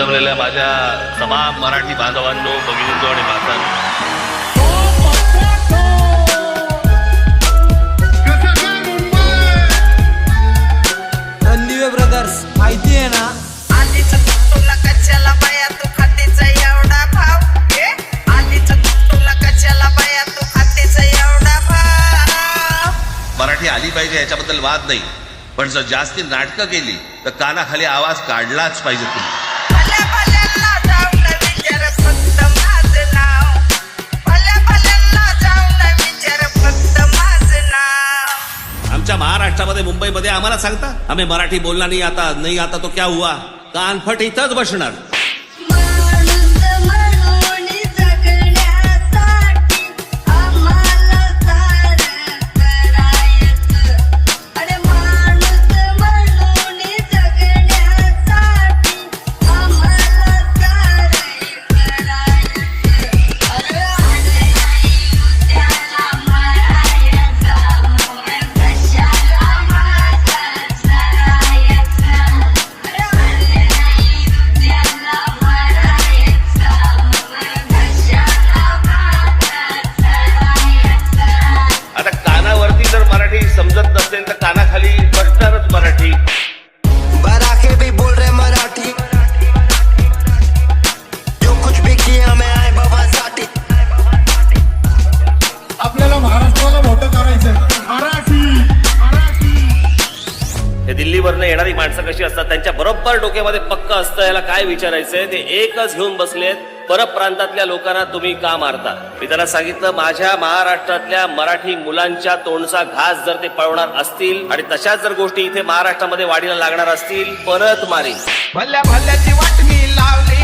जमलेल्या माझ्या तमाम मराठी बांधवांनो भगिनींनो आणि मातांनो. ब्रदर्स माहिती आहे ना? मराठी आली पाहिजे याच्याबद्दल वाद नाही पण जर जास्ती नाटकं केली तर कानाखाली आवाज काढलाच पाहिजे तुम्ही. महाराष्ट्रामध्ये मुंबईमध्ये आम्हाला सांगता आम्ही मराठी बोलला नाही आता नाही आता तो क्या हुआ? कानफट इथंच बसणार. दिल्लीवरनं येणारी माणसं कशी असतात? त्यांच्या बरोबर डोक्यामध्ये पक्क असतं याला काय विचारायचंय? ते एकच घेऊन बसलेत. परप्रांतातल्या लोकांना तुम्ही का मारता? मी त्यांना सांगितलं माझ्या महाराष्ट्रातल्या मराठी मुलांच्या तोंडचा घास जर ते पळवणार असतील आणि तशाच जर गोष्टी इथे महाराष्ट्रामध्ये वाढीला लागणार असतील परत मारी भल्या भल्याची वाटणी लावली.